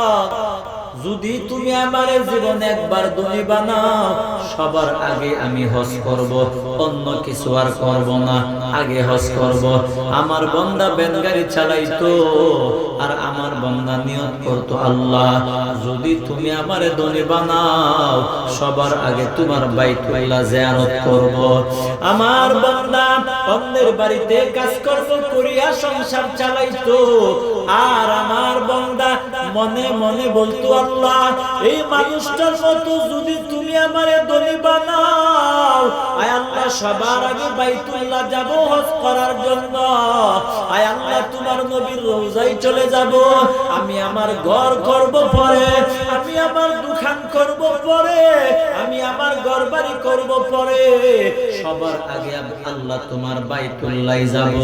아. যদি তুমি আমার জীবন একবার ধনী বানাও, সবার আগে আমি হজ করব, অন্য কিছু আর করব না, আগে হজ করব। আমার বন্দা বেনগাড়ি চালাইতো, আর আমার বন্দা নিয়ত করতো আল্লাহ, যদি তুমি আমার ধনী বানাও, সবার আগে তোমার বাইতুল্লাহ জিয়ারত করব। আমার বন্দা অন্যের বাড়িতে কাজ করব করিয়া সংসার চালাইতো, আর আমার বন্দা মনে মনে বলতো আল্লাহ এই মানুষটার মতো যদি তুমি আমারে বানাও, আয় আল্লাহ, সবার আগে বাইতুল্লাহ যাব হজ করার জন্য। আয় আল্লাহ, তোমার নবীর চলে যাব। আমি আমার ঘর করব পরে, আমি আমার দোকান করব পরে, আমি আমার ঘর বাড়ি করব পরে। সবার আগে আল্লাহ তোমার বাইতুল্লাহ যাব।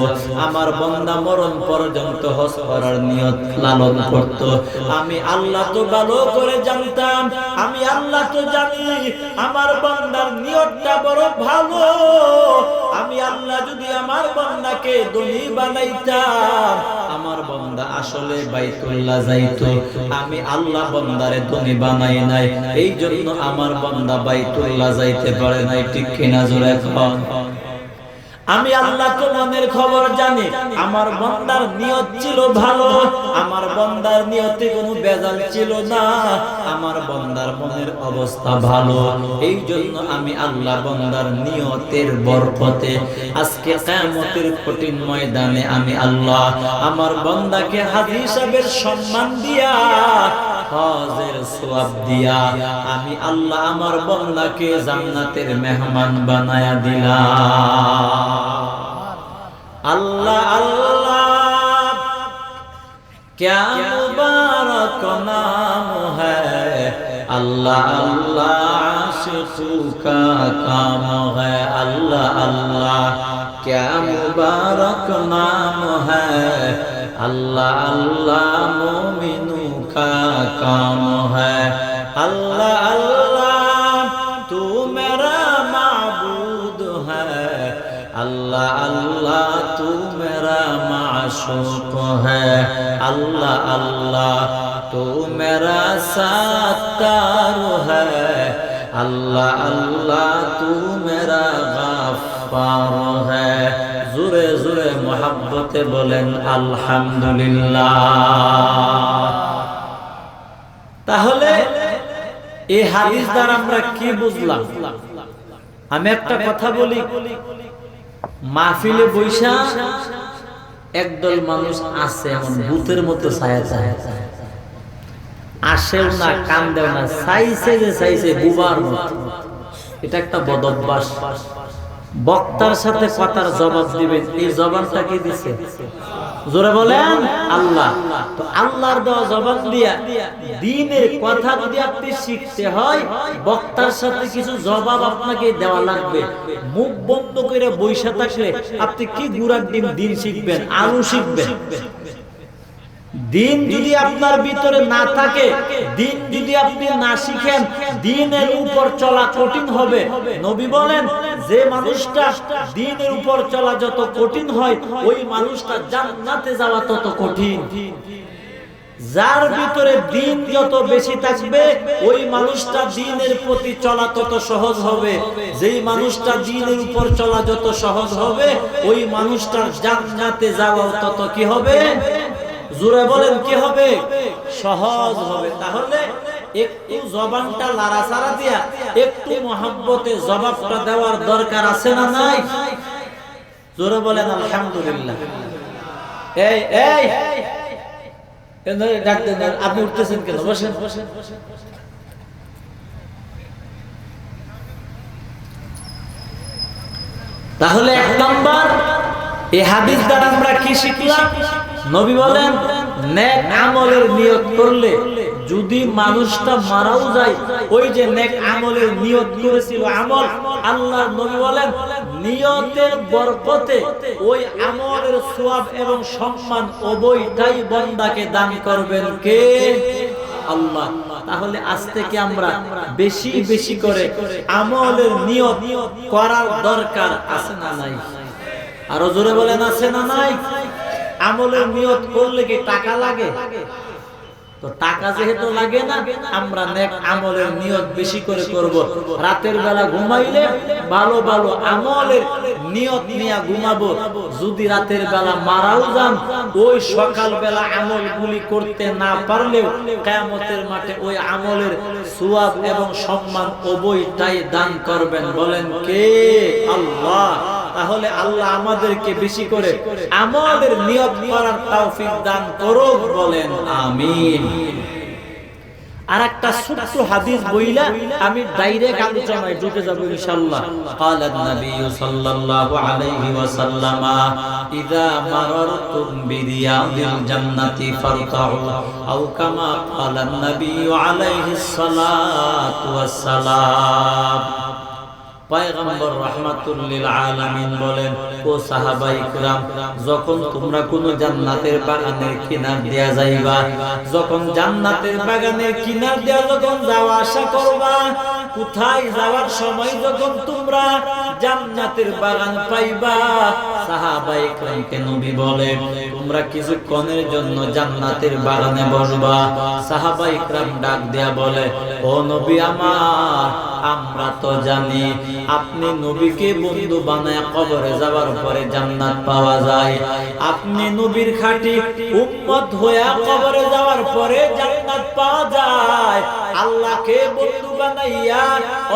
আমার বন্দা মরণ পর্যন্ত হজ করার নিয়ত লালন করত। আমি আল্লাহ তো ভালো করে জানতাম। আমি আল্লাহ তো জানি, আমার বান্দার নিয়তটা বড় ভালো। আমি আল্লাহ যদি আমার বান্দাকে ধনী বানাইতাম, আমার বান্দা আসলে বাইতুল্লাহ যাইতো। আমি আল্লাহ বান্দারে ধনী বানাই নাই এই জন্য আমার বান্দা বাইতুল্লাহ যাইতে পারে নাই। ঠিক কিনা জোরে এখন আমি আল্লাহ তো মনের খবর জানি। আমার বন্দার নিয়ত ছিল ভালো, আমার বন্দার নিয়তে কোনো বেজাল ছিল না, আমার বন্দার মনের অবস্থা ভালো। এই জন্য আমি আল্লাহ বন্দার নিয়তের বরকতে আজকে কিয়ামতের কঠিন ময়দানে আমি আল্লাহ আমার বন্দাকে হাজি সাহেবের সম্মান দিয়া হজের সোয়াব দিয়া আমি আল্লাহ আমার বান্দাকে জান্নাতের মেহমান বানায়া দিলা আল্লাহ আল্লাহ ক্যা নাম হ্যায় আল্লাহ কাম হ্যায় আল্লাহ আল্লাহ নাম হ্যায় আল্লাহ আল্লাহ का काम है अल्लाह अल्लाह तू मेरा माबूद है अल्लाह अल्लाह तू मेरा माशूक है अल्लाह अल्लाह तू मेरा साकार है अल्लाह अल्लाह तू मेरा गफ्फार है जुरे जुरे मोहब्बते बोलेन আলহামদুলিল্লাহ তাহলে এই হাদিস দ্বারা আমরা কি বুঝলাম? আমি একটা কথা বলি। মাহফিলে বৈশা একদল মানুষ আছে, এমন ভূতের মতো ছায়া ছায়া। আসেও না, কান্দেও না, চাইছে যে চাইছে, বুবার মতো। এটা একটা বদ অভ্যাস। বক্তার সাথে কথার জবাব দিবেন। এই জবাবটা কি দিছে? জোরে বলেন, আল্লাহ। তো আল্লাহর দেওয়া জবাব দিয়া দিনের কথা যদি আপনি শিখতে হয়, বক্তার সাথে কিছু জবাব আপনাকে দেওয়া লাগবে। মুখ বন্ধ করে বৈশা থাকলে আপনি কি গুড়ার ডিম দিন শিখবেন, আলু শিখবেন? দিন যদি আপনার ভিতরে না থাকে, দিন যদি আপনি না শিখেন, দিনের উপর চলা কঠিন হবে। নবী বলেন যে মানুষটা দিনের উপর চলা যত কঠিন হয়, ওই মানুষটা জান্নাতে যাওয়া তত কঠিন। যার ভিতরে দিন যত বেশি থাকবে, ওই মানুষটা দিনের প্রতি চলা তত সহজ হবে। যেই মানুষটা দিনের উপর চলা যত সহজ হবে, ওই মানুষটার জান্নাতে যাওয়া তত কি হবে? জোরে বলেন, কি হবে? সহজ হবে। তাহলে একটু জবানটা লাড়াচাড়া দিয়া, একটু মহাব্বতে জবাবটা দেওয়ার দরকার আছে না নাই? জোরে বলেন, আলহামদুলিল্লাহ। এই এই আপনি উঠতেছেন কেন? বসেন বসেন বসেন। তাহলে এক নম্বর, এই হাদিস দ্বারা আমরা কি শিখলাম? নবী বলেন, নেক আমলের নিয়ত করলে যদি মানুষটা মারাও যায়, ওই যে নেক আমলের নিয়ত করেছিল আমল, আল্লাহর নবী বলেন, নিয়তের বরকতে ওই আমলের সোয়াব এবং সম্মান বন্দাকে দান করবেন কে? আল্লাহ। তাহলে আজ থেকে আমরা বেশি বেশি করে আমলের নিয়ত করার দরকার আছে না নাই? আরও জোরে বলেন, আছে না নাই? আমলের নিয়ত করলে কি টাকা লাগে? টাকা যেহেতু লাগে না, আমরা নেক আমলের নিয়ত বেশি করে করব। রাতের বেলা ঘুমাইলে ভালো ভালো আমলের নিয়ত নিয়ে ঘুমাবো। যদি রাতের বেলা মারাও যান, ওই সকাল বেলা আমলগুলি করতে না পারলেও কিয়ামতের মাঠে ওই আমলের সুয়াব এবং সম্মান উভয়টাই দান করবেন। বলেন কে? আল্লাহ। তাহলে আল্লাহ আমাদেরকে বেশি করে আমাদের নিয়ত করার তৌফিক দান করুক বলেন আমিন আর একটা ছোট্ট হাদিস বইলা আমি ডাইরেক্ট আলোচনায় ঢুকে যাব ইনশাআল্লাহ قال النبي صلى الله عليه وسلم اذا مررتم برياض الجنه فارتعوا او كما قال النبي عليه الصلاه والسلام রহমাতুল্লিল বলেন, ও সাহাবাই যখন তোমরা কোন জান্নাতের কিনার দেয়া যাইবা, যখন জান্নাতের কিনার দেয়া যখন যাওয়া আশা করবা, কোথায় যাওয়ার সময় যখন তোমরা জান্নাতের বাগান পাইবা? সাহাবাই کرامকে বলে, তোমরা কিছুক্ষণের জন্য জান্নাতের বাগানে বসবা। সাহাবাই کرام ডাক দেয়া বলে ও নবী আমার, আমরা তো জানি আপনি নবীকে বন্ধু বানায় কবরে যাবার পরে জান্নাত পাওয়া যায়। আপনি নবীর খাঁটি উম্মত হয়ে কবরে যাওয়ার পরে জান্নাত পাওয়া যায়। আল্লাহকে বন্ধু বানাইয়া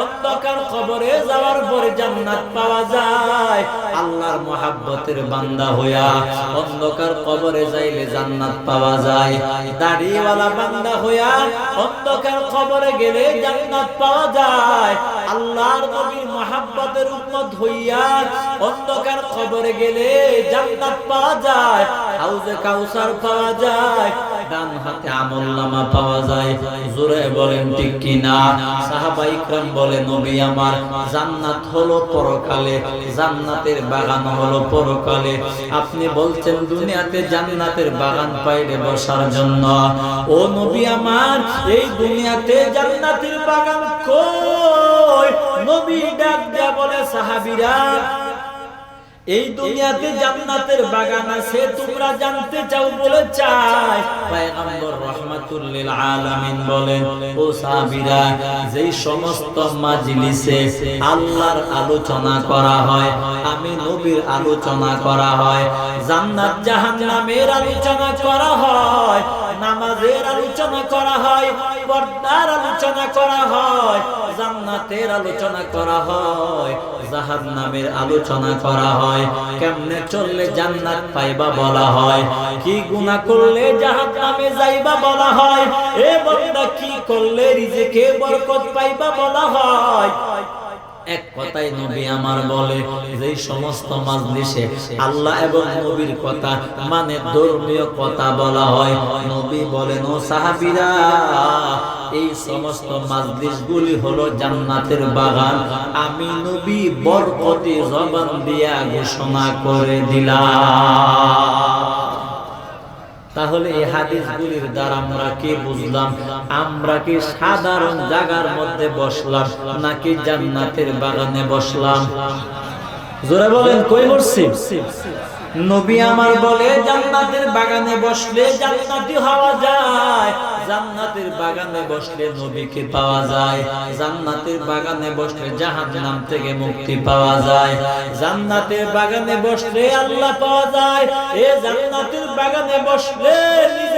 অন্ধকার কবরে যাওয়ার পরে জান্নাত পাওয়া যায়। আল্লাহর মহাব্বতের বান্দা হইয়া অন্ধকার কবরে যাইলে জান্নাত পাওয়া যায়। দাড়িওয়ালা বান্দা হইয়া অন্ধকার কবরে গেলে জান্নাত পাওয়া যায়। আল্লাহর নবীর মহাব্বতের উম্মত হইয়া অন্ধকার কবরে গেলে জান্নাত পাওয়া যায়, হাউজে কাউসার পাওয়া যায়। ডান হাতে পাওয়া যায়। জোরে বলেন, ঠিক কি না সাহাবা ইকরাম বলে নবী আমার, জান্নাত হলো পরকালে, জান্নাতের বাগান হলো পরকালে। আপনি বলছেন, দুনিয়াতে জান্নাতের বাগান পাইলে বসার জন্য। ও নবী আমার, এই দুনিয়াতে জান্নাতের বাগান কই? নবী ডাক দেয়া বলে, সাহাবীরা এই দুনিয়াতে জান্নাতের বাগান আছে, তোমরা জানতে চাও বলে চাই। পয়গম্বর রাহমাতুল লিল আলামিন বলেন, ও সাহাবীরা, যেই সমস্ত মাজলিসে আল্লাহর আলোচনা করা হয়, আমি নবীর আলোচনা করা হয়, জান্নাত জাহান্নামের আলোচনা করা হয়, নামাজের আলোচনা করা হয়, পর্দার আলোচনা করা হয়, জান্নাতের আলোচনা করা হয়, জাহান্নামের আলোচনা করা হয় কেমনে চললে জান্নাত পাইবা বলা হয়। কি গুনাহ করলে জাহান্নামে যাইবা বলা হয়। এ বান্দা কি করলে রিজিকে বরকত পাইবা বলা হয়। এক কথাই নবী আমার বলে যে সমস্ত মাজলিসে আল্লাহ এবং নবীর কথা মানে ধর্মীয় কথা বলা হয়, নবী বলেন, ও সাহাবীরা, এই সমস্ত মাজলিসগুলি হলো জান্নাতের বাগান। আমি নবী বরকতি জবান দিয়া ঘোষণা করে দিলাম। তাহলে এই হাদিসগুলির দ্বারা আমরা কি বুঝলাম? আমরা কি সাধারণ জায়গার মধ্যে বসলাম নাকি জান্নাতের বাগানে বসলাম? জোরে বলেন, কই বসছি নবী আমার বলে, জান্নাতের বাগানে বসলে জান্নাতি হওয়া যায়। জান্নাতের বাগানে বসলে নবীকে পাওয়া যায়। জান্নাতের বাগানে বসলে জাহান্নাম থেকে মুক্তি পাওয়া যায়। জান্নাতের বাগানে বসলে আল্লাহ পাওয়া যায়। এ জান্নাতের বাগানে বসলে নিজেকে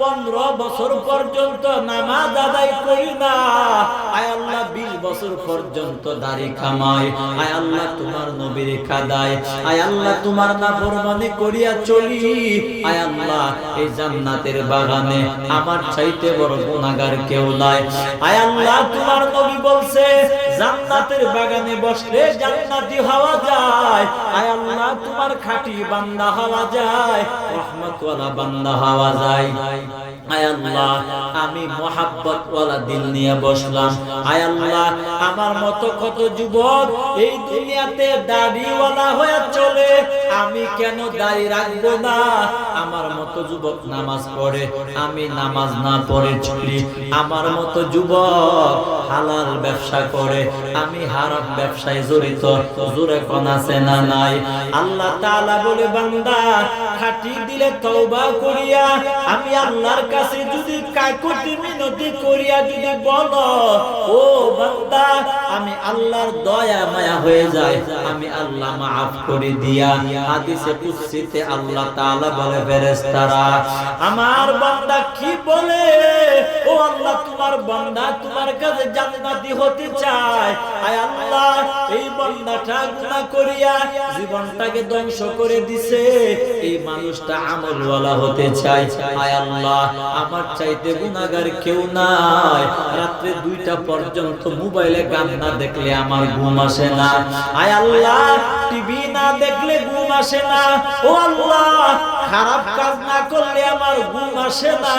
পনেরো বছর পর্যন্ত নামাজ আদায় করি না। আয় আল্লাহ, বিশ বছর পর্যন্ত দাড়ি কামাই আয় আল্লাহ, তোমার নবীর কাদায় আয় আল্লাহ, তোমার না ফরমানি করিয়া চলি। আয় আল্লাহ, এই জান্নাতের বাগানে আমার চাইতে বড় গুনাহগার কেউ নাই। আয় আল্লাহ, তোমার নবী বলছে, জান্নাতের বাগানে বসলে জান্নাতি হওয়া যায়। আয় আল্লাহ, তোমার খাঁটি বান্দা হওয়া যায়, রহমতওয়ালা বান্দা হওয়া যায়। আল্লাহ, আমি মোহাব্বত ওয়ালা দিল নিয়ে বসলাম। আয় আল্লাহ, আমার মতো কত যুবক এই দুনিয়াতে দাড়িওয়ালা হয়ে চলে, আমি কেন দাড়ি রাখব না? আমার মতো যুবক নামাজ পড়ে, আমি নামাজ না পড়ে চলি। আমার মতো যুবক হালাল ব্যবসা করে, আমি হারাম ব্যবসায় জড়িত। জোরে কোন আছে না নাই? আল্লাহ তাআলা বলে, বান্দা, খাটি দিলে তওবা করিয়া আমি আল্লাহর কাছে যদি কাকুতি মিনতি করিয়া যদি বল, ও বান্দা, আমি আল্লাহর দয়া মায়া হয়ে যায় আমি আল্লাহ মাফ করে দিয়া হাদিসে কুদসিতে আল্লাহ তাআলা বলে, ফেরেশতারা, আমার বান্দা কি বলে? ও আল্লাহ, তোমার বান্দা তোমার কাছে জান্নাতি হতে চায়। আয় আল্লাহ, এই বান্দাটা গুনাহ করিয়া জীবনটাকে ধ্বংস করে দিছে। এই মানুষটা আমলওয়ালা হতে চায়। আয় আল্লাহ, আমার চাইতে গুনাহগার কেউ নাই। রাত্রে দুইটা পর্যন্ত মোবাইলে গান না দেখলে আমার ঘুম আসে না। আয় আল্লাহ টিভি না দেখলে ঘুম আসে না। ও আল্লাহ, খারাপ কাজ না করলে আমার ঘুম আসে না।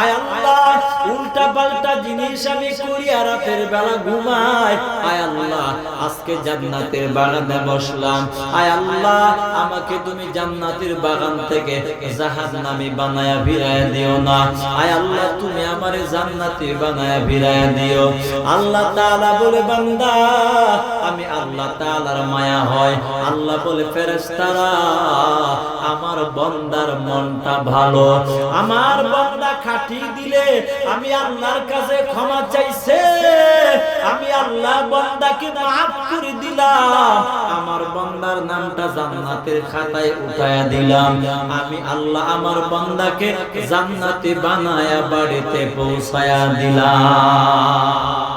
আয় আল্লাহ উল্টা পাল্টা জিনিস আমি করিয়া রাতের বেলা ঘুমাই। আয় আল্লাহ, আজকে জান্নাতের বাগানে বসলাম। আয় আল্লাহ, আমাকে তুমি জান্নাতের বাগান থেকে জাহান্নামী বানায়া ফিরায় দিও না। আয় আল্লাহ, তুমি আমারে জান্নাতি বানায়া ফিরায় দিও। আল্লাহ তাআলা বলে, বান্দা, আমি আল্লাহ তাআলার মায়া হয়। আল্লাহ বলে, ফেরেশতারা, আমার বন্দার মনটা ভালো। আমার বন্দা খাটি দিলে আমি আল্লাহর কাছে ক্ষমা চাইছে। আমি আল্লাহ বন্দাকে মাফ করে দিলাম। আমার বন্দার নামটা জান্নাতের খাতায় উঠায়া দিলাম। আমি আল্লাহ আমার বন্দাকে জান্নাতে বানায়া বাড়িতে পৌঁছায়া দিলাম।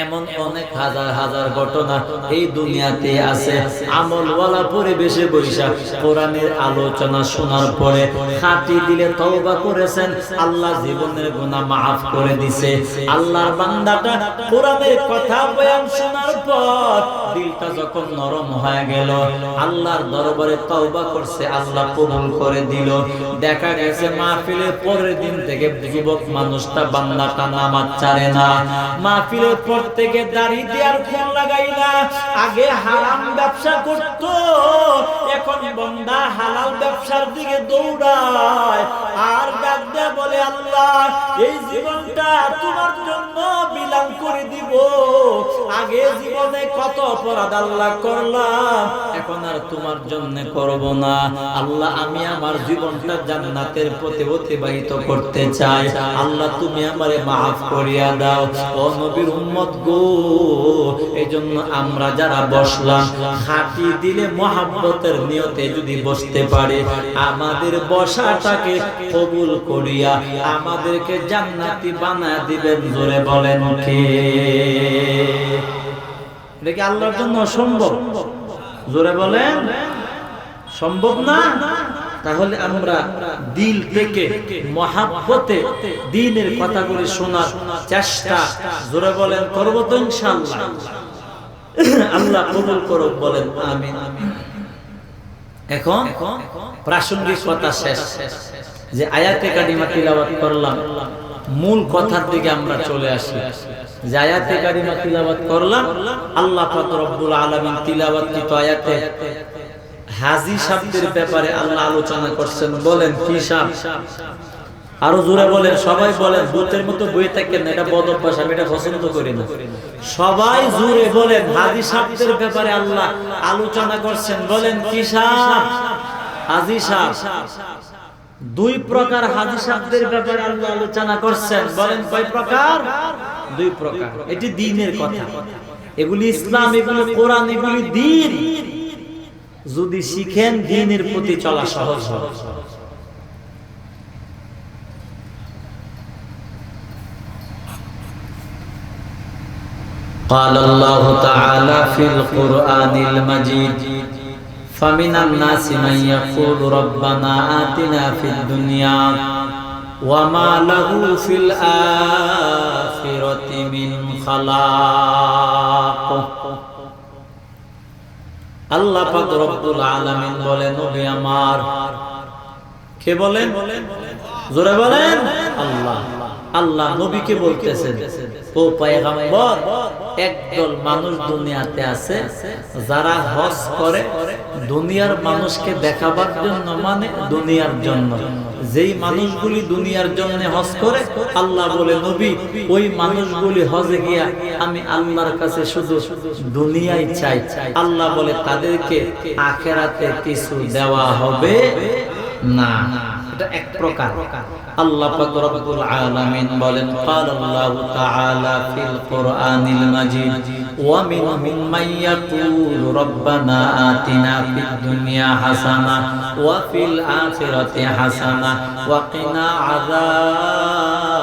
এমন অনেক হাজার হাজার ঘটনা এই দুনিয়াতে আছে। আমলওয়ালা পরিবেশে বৈশা কোরআনের আলোচনা শোনার পরে খাটি দিলে তওবা করেছেন, আল্লাহ জীবনের গুনাহ maaf করে দিছে। আল্লাহর বান্দাটা কোরআনের কথা বয়ান শোনার পর দিলটা যখন নরম হয়ে গেল, আল্লাহর দরবারে তওবা করছে, আল্লাহ কবুল করে দিল। দেখা গেছে মাহফিলের পরের দিন থেকে যুবক মানুষটা বান্দাটা নামাজ ছাড়ে না। মাহফিলের পর থেকে দাড়ি দেওয়ার ফোন লাগাই না আগে হারাম ব্যবসা করত এখন বন্দা হালাল ব্যবসার দিকে দৌড়ায়। আর ডাক দেয়া বলে, আল্লাহ, এই জীবনটা তোমার জন্য বিলাম করে দিব। আগে জীবনে কত অপরাধ আল্লাহ করলাম। এখন আর তোমার জন্য করব না। আল্লাহ, আমি আমার জীবনটা জান্নাতের পথে অতিবাহিত করতে চাই। আল্লাহ, তুমি আমারে মাফ করিয়া দাও। ও নবীর উম্মত গো এই জন্য আমরা যারা বসলাম, খাটি দিলে মহাব্বতের নিয়তে যদি বসতে পারে, আমাদের বসাটাকে কবুল করিয়া আমাদেরকে জান্নাতি বানায় দিবেন জোরে বলেন কে? এটা কি আল্লাহর জন্য সম্ভব জোরে বলেন। সম্ভব না? তাহলে আমরা দিল থেকে মহাব্বতে দিনের কথাগুলি শোনার চেষ্টা জোরে বলেন করব তো ইনশাআল্লাহ। আল্লাহ কবুল করো বলেন আমিন আমিন। এখন প্রাসঙ্গিক কথা শেষ। যে আয়াতে কারিমা তিলাবাত করলাম, মূল কথার দিকে আমরা চলে আসি। আয়াতে আল্লাহ আয়াতে হাজি ব্যাপারে আল্লাহ আলোচনা করছেন। বলেন, কি আরও জোরে বলেন, সবাই বলেন, ভূতের মতো বই থাকেন, এটা বদ অভ্যাস, আমি এটা পছন্দ করি না। সবাই জোরে বলেন, হাজি শব্দের ব্যাপারে আল্লাহ আলোচনা করছেন, বলেন, কি সাপ হাজি সাপ দুই প্রকার হাজি শব্দের ব্যাপারে আল্লাহ আলোচনা করছেন, বলেন, কয় প্রকার? দুই প্রকার, এটি দিনের কথা। এগুলি ইসলাম, এগুলি কোরআন, এগুলি দিন। যদি শিখেন, দিনের প্রতি চলা সহজ হবে। قال الله تعالى في القرآن المجيد فمن الناس من يقول ربنا آتنا في الدنيا وما له في الآخرة আখিরাতি মিন খালাক আল্লাহ পাক রব্বুল আলামিন বলেন নবী আমার কে বলেন জোরে বলেন আল্লাহ আল্লাহ নবীকে বলতেছেন ও পয়গম্বর একদল মানুষ দুনিয়াতে আছে, যারা হজ করে, দুনিয়ার মানুষকে দেখাবার জন্য মানে দুনিয়ার জন্য। যেই মানুষগুলি দুনিয়ার জন্য হজ করে, আল্লাহ বলে, নবী, ওই মানুষগুলি হজে গিয়া আমি আল্লাহর কাছে শুধু দুনিয়াই চাই। আল্লাহ বলে, তাদেরকে আখেরাতে কিছু দেওয়া হবে না। এটা এক প্রকার। আল্লাহ পাক রব্বুল আলামিন বলেন قال الله تعالى في القرآن المجيد ومنهم من يقول ربنا آتنا في الدنيا حسنة وفي الآخرة حسنة وقنا عذاب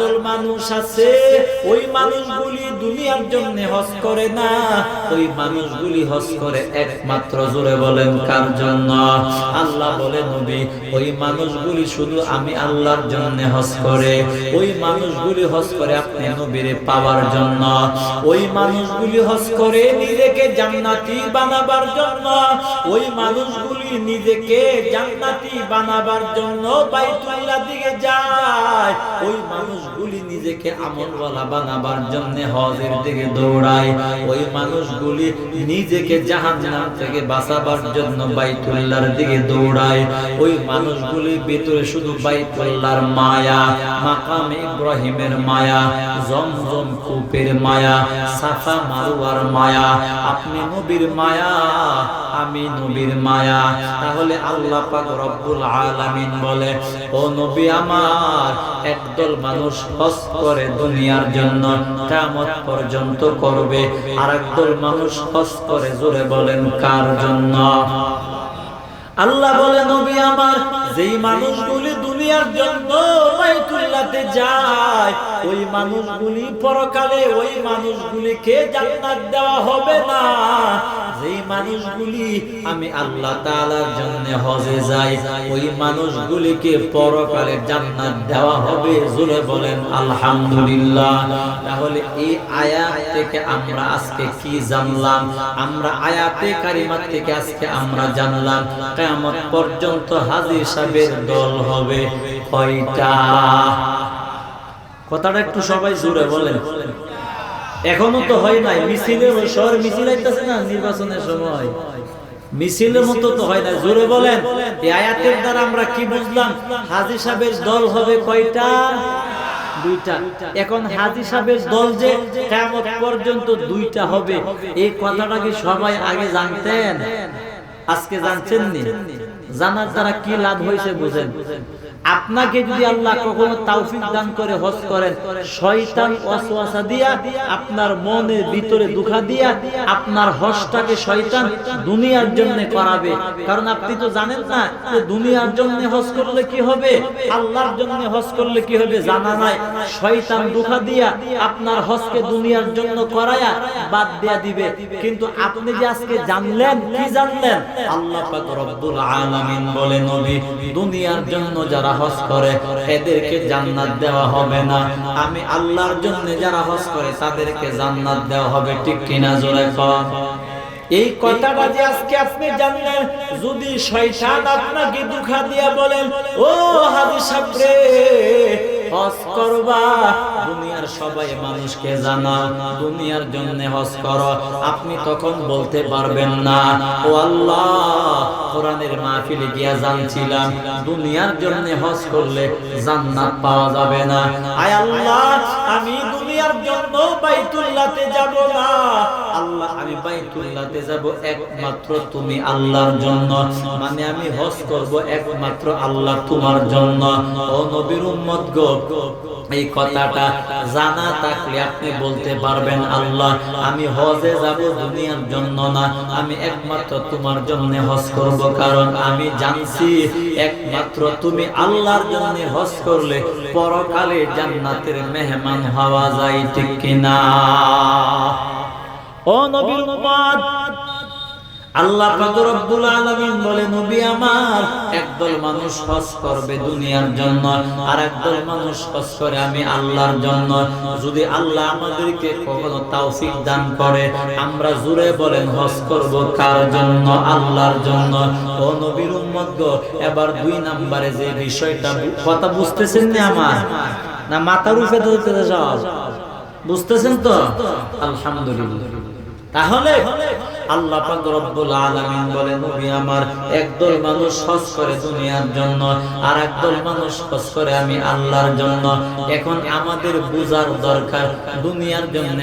একদল মানুষ আছে, ওই মানুষগুলি দুনিয়ার জন্য হজ করে না। ওই মানুষগুলি হজ করে একমাত্র, জোরে বলেন, কার জন্য? আল্লাহ বলে, নবী, ওই মানুষগুলি শুধু আমি আল্লাহর জন্য হজ করে। ওই মানুষগুলি হজ করে আপনি নবীরে পাওয়ার জন্য। ওই মানুষগুলি হজ করে নিজেকে জান্নাতি বানাবার জন্য। ওই মানুষগুলি নিজেকে জান্নাতি বানাবার জন্য বাইতুল্লাহ দিকে যায়। ওই মানুষগুলি নিজেকে আমলওয়ালা বানাবার জন্য হজের দিকে দৌড়ায়। ওই মানুষগুলি নিজেকে জাহান্নাম থেকে বাঁচাবার জন্য বাইতুল্লাহর দিকে দৌড়ায়। ওই মানুষগুলি ভিতরে শুধু বাইতুল্লাহর মায়া, মাকাম ইব্রাহিমের মায়া, জমজম কূপের মায়া, সাফা মারুয়ার মায়া, আপনি নবীর মায়া, আমি নবীর মায়া। তাহলে আল্লাহ পাক রব্বুল আলামিন বলে, ও নবী আমার, একদল মানুষ হজ করে দুনিয়ার জন্য, কিয়ামত পর্যন্ত করবে। আর একদল মানুষ হজ করে, জোরে বলেন, কার জন্য? আল্লাহ বলে, নবী আমার, যেই মানুষগুলি দুনিয়ার জন্য বাইতুল্লাহতে যায়, ওই মানুষগুলি পরকালে, ওই মানুষগুলিকে জান্নাত দেওয়া হবে না। মানুষগুলি, আমি আল্লাহ তাআলার জন্য হজে যাই। ওই মানুষগুলিকে পরকালে জান্নাত দেওয়া হবে, জোরে বলেন, আলহামদুলিল্লাহ। তাহলে এই আয়াত থেকে আমরা আজকে কি জানলাম? আমরা আয়াতে কারিমাত থেকে আজকে আমরা জানলাম, কিয়ামত পর্যন্ত হাজির সাহেবের দল হবে কয়টা? কথাটা একটু সবাই জোরে বলেন। এখনও তো হয় নাই। মিছিলে ওই শহর মিছিল আইতেছে না নির্বাচনের সময়। মিছিলের মতো তো হয় না জোরে বলেন এই আয়াতের দ্বারা আমরা কি বুঝলাম? হাজি সাহেবের দল হবে কয়টা? দুইটা। এখন হাজি সাহেবের দল যে কেমন পর্যন্ত দুইটা হবে এই কথাটা কি সবাই আগে জানতেন? আজকে জানছেন নি জানার দ্বারা কি লাভ হয়েছে বুঝেন। আপনাকে যদি আল্লাহ কখনো তাওফিক দান করে, হজ করেন, শয়তান ওয়াসওয়াসা দিয়া আপনার মনের ভিতরে দুঃখা দিয়া আপনার হজটাকে শয়তান দুনিয়ার জন্য করাবে। কারণ আপনি তো জানেন না যে দুনিয়ার জন্য হজ করলে কি হবে? আল্লাহর জন্য হজ করলে কি হবে জানা নাই। শয়তান দুঃখা দিয়া আপনার হজকে দুনিয়ার জন্য করায়া বাদ দিয়া দিবে। কিন্তু আপনি যে আজকে জানলেন, কি জানলেন? আল্লাহ পাক রব্বুল আলামিন বলে, নবী, দুনিয়ার জন্য যারা হজ করে, এদেরকে জান্নাত দেওয়া হবে না। আমি আল্লাহর জন্য যারা হজ করে, তাদেরকে জান্নাত দেওয়া হবে, ঠিক কিনা জোরে এই কথাটা যে আজকে আপনি জানলেন, যদি শয়তান আপনাকে দুঃখা দিয়া বলেন, ও হাজি সাহেব হজ করবা? দুনিয়ার সবাই মানুষকে জানাও দুনিয়ার জন্য হজ করো। আপনি তখন বলতে পারবেন না, ও আল্লাহ, কোরআনের মাহফিলে গিয়া জানছিলাম, দুনিয়ার জন্য হজ করলে জান্নাত পাওয়া যাবে না। আয় আল্লাহ, আমি যাব না। আল্লাহ, আমি বাইতুল্লাহতে যাব একমাত্র তুমি আল্লাহর জন্য। মানে আমি হজ করব একমাত্র আল্লাহ তোমার জন্য। ও নবীর উম্মত গো এই কথাটা জানা থাকলে আপনি বলতে পারবেন, আল্লাহ, আমি হজে যাব দুনিয়ার জন্য না, আমি একমাত্র তোমার জন্য হজ করব, কারণ আমি জানছি একমাত্র তুমি আল্লাহর জন্য হজ করলে পরকালে জান্নাতের মেহমান হওয়া যায়, ঠিক কিনা? ও নবীর উম্মত আল্লাহ পাক রব্বুল বলে, নবী আমার, একদল মানুষ হজ করবে দুনিয়ার জন্য আর একদল মানুষ হজ করে আমি আল্লাহর জন্য। যদি আল্লাহ আমাদেরকে কখনো তৌফিক দান করে, আমরা জুড়ে বলেন, হজ করব কার জন্য? আল্লাহর জন্য। ও নবীর উম্মত এবার দুই নম্বরে যে বিষয়টা কথা বুঝতেছেন না আমার? না মাথার উপরে ধরতে সব বুঝতেছেন তো? আলহামদুলিল্লাহ। তাহলে আল্লাহ পাক রব্বুল আলামিন বলে নবী আমার, একদল মানুষ হজ করে দুনিয়ার জন্য আর একদল মানুষ হজ করে আমি আল্লাহর জন্য। এখন আমাদের বুঝার দরকার দুনিয়ার জন্য